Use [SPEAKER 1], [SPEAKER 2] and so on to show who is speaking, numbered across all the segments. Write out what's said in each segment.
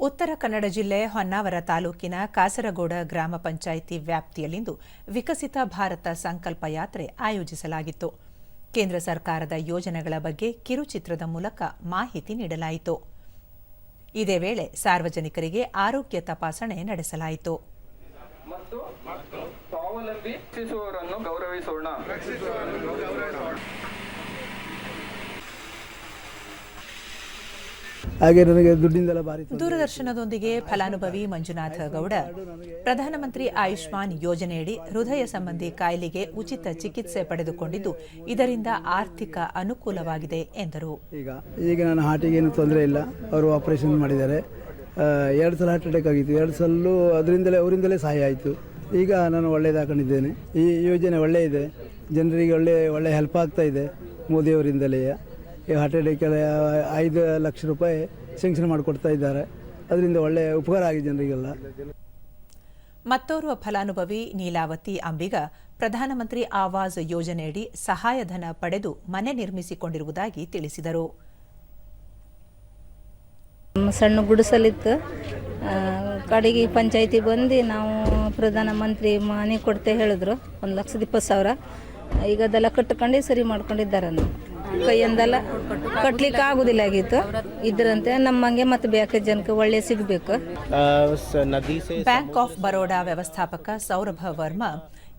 [SPEAKER 1] ಉತ್ತರ ಕನ್ನಡ ಜಿಲ್ಲೆ ಹೊನ್ನಾವರ ತಾಲೂಕಿನ ಕಾಸರಗೋಡ ಗ್ರಾಮ ಪಂಚಾಯಿತಿ ವ್ಯಾಪ್ತಿಯಲ್ಲಿಂದು ವಿಕಸಿತ ಭಾರತ ಸಂಕಲ್ಪ ಯಾತ್ರೆ ಆಯೋಜಿಸಲಾಗಿತ್ತು. ಕೇಂದ್ರ ಸರ್ಕಾರದ ಯೋಜನೆಗಳ ಬಗ್ಗೆ ಕಿರುಚಿತ್ರದ ಮೂಲಕ ಮಾಹಿತಿ ನೀಡಲಾಯಿತು. ಇದೇ ವೇಳೆ ಸಾರ್ವಜನಿಕರಿಗೆ ಆರೋಗ್ಯ ತಪಾಸಣೆ ನಡೆಸಲಾಯಿತು.
[SPEAKER 2] ಮತ್ತು ಸ್ವಾವಲಂಬಿ ಗೌರವಿಸೋಣ.
[SPEAKER 3] ಹಾಗೆ ನನಗೆ ದುಡ್ಡಿಂದೆಲ್ಲ ಭಾರಿ ತೊಂದ್ರೆ.
[SPEAKER 1] ದೂರದರ್ಶನದೊಂದಿಗೆ ಫಲಾನುಭವಿ ಮಂಜುನಾಥ ಗೌಡ ಪ್ರಧಾನಮಂತ್ರಿ ಆಯುಷ್ಮಾನ್ ಯೋಜನೆಯಡಿ ಹೃದಯ ಸಂಬಂಧಿ ಕಾಯಿಲೆಗೆ ಉಚಿತ ಚಿಕಿತ್ಸೆ ಪಡೆದುಕೊಂಡಿದ್ದು ಇದರಿಂದ ಆರ್ಥಿಕ ಅನುಕೂಲವಾಗಿದೆ ಎಂದರು.
[SPEAKER 3] ಈಗ ಈಗ ನನ್ನ ಹಾರ್ಟಿಗೆ ಏನು ತೊಂದರೆ ಇಲ್ಲ. ಅವರು ಆಪರೇಷನ್ ಮಾಡಿದ್ದಾರೆ. ಎರಡು ಸಲ ಹಾರ್ಟ್ ಅಟ್ಯಾಕ್ ಆಗಿತ್ತು. ಎರಡು ಸಲ ಅದರಿಂದಲೇ ಅವರಿಂದಲೇ ಸಹಾಯ ಆಯಿತು. ಈಗ ನಾನು ಒಳ್ಳೆಯದಾಕೊಂಡಿದ್ದೇನೆ. ಈ ಯೋಜನೆ ಒಳ್ಳೆಯ ಇದೆ. ಜನರಿಗೆ ಒಳ್ಳೆ ಒಳ್ಳೆ ಹೆಲ್ಪ್ ಆಗ್ತಾ ಇದೆ ಮೋದಿಯವರಿಂದಲೇ. ಈ ಹಾರ್ಟ್ ಐದು ಲಕ್ಷ ರೂಪಾಯಿ ಸೆಂಕ್ಷನ್ ಮಾಡಿಕೊಡ್ತಾ ಇದ್ದಾರೆ. ಅದರಿಂದ ಒಳ್ಳೆ ಉಪಕಾರ ಆಗಿದೆ ಜನರಿಗೆಲ್ಲ.
[SPEAKER 1] ಮತ್ತೋರ್ವ ಫಲಾನುಭವಿ ನೀಲಾವತಿ ಅಂಬಿಗ ಪ್ರಧಾನಮಂತ್ರಿ ಆವಾಸ್ ಯೋಜನೆಯಡಿ ಸಹಾಯಧನ ಪಡೆದು ಮನೆ ನಿರ್ಮಿಸಿಕೊಂಡಿರುವುದಾಗಿ ತಿಳಿಸಿದರು.
[SPEAKER 4] ನಮ್ಮ ಸಣ್ಣ ಗುಡಿಸಲಿತ್ತು. ಕಡೆಗೆ ಪಂಚಾಯಿತಿ ಬಂದು ನಾವು ಪ್ರಧಾನಮಂತ್ರಿ ಮನೆ ಕೊಡ್ತೆ ಹೇಳಿದ್ರು. ಒಂದು ಲಕ್ಷದ ಇಪ್ಪತ್ತು ಸಾವಿರ. ಈಗ ಅದೆಲ್ಲ ಕಟ್ಕೊಂಡು ಸರಿ ಮಾಡ್ಕೊಂಡಿದ್ದಾರೆ ನಾವು ಕೈಯಿಂದೆಲ್ಲ ಕಟ್ಲಿಕ್ಕೆ ಆಗುದಿಲ್ಲ ಆಗಿತ್ತು ಇದ್ರಂತೆ ನಮ್ಮಂಗೆ ಮತ್ತೆ ಬೇಕ ಜನಕ್ಕೆ ಒಳ್ಳೆ ಸಿಗಬೇಕು
[SPEAKER 5] नदी से
[SPEAKER 1] ಬ್ಯಾಂಕ್ ಆಫ್ ಬರೋಡಾ ವ್ಯವಸ್ಥಾಪಕ ಸೌರಭ ವರ್ಮಾ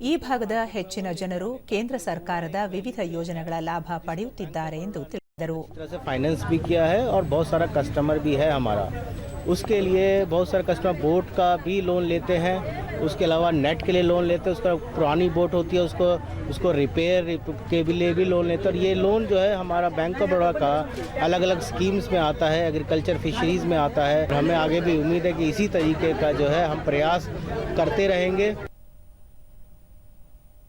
[SPEAKER 1] ಈ ಭಾಗದ ಹೆಚ್ಚಿನ ಜನರು ಕೇಂದ್ರ ಸರ್ಕಾರದ ವಿವಿಧ ಯೋಜನೆಗಳ ಲಾಭ ಪಡೆಯುತ್ತಿದ್ದಾರೆ ಎಂದು ತಿಳಿಸಿದರು
[SPEAKER 5] तरह से फाइनेंस भी किया है और बहुत सारा कस्टमर भी है हमारा उसके लिए बहुत सारे कस्टमर बोट का भी लोन लेते हैं उसके अलावा नेट के लिए लोन लेते हैं, उसका पुरानी बोट होती है, उसको उसको रिपेयर के लिए भी लोन लेते हैं। और ये लोन जो है, हमारा बैंक ऑफ़ बड़ौदा का अलग अलग स्कीम्स में आता है एग्रीकल्चर फिशरीज में आता है। हमें आगे भी उम्मीद है कि इसी तरीके का जो है, हम प्रयास करते रहेंगे।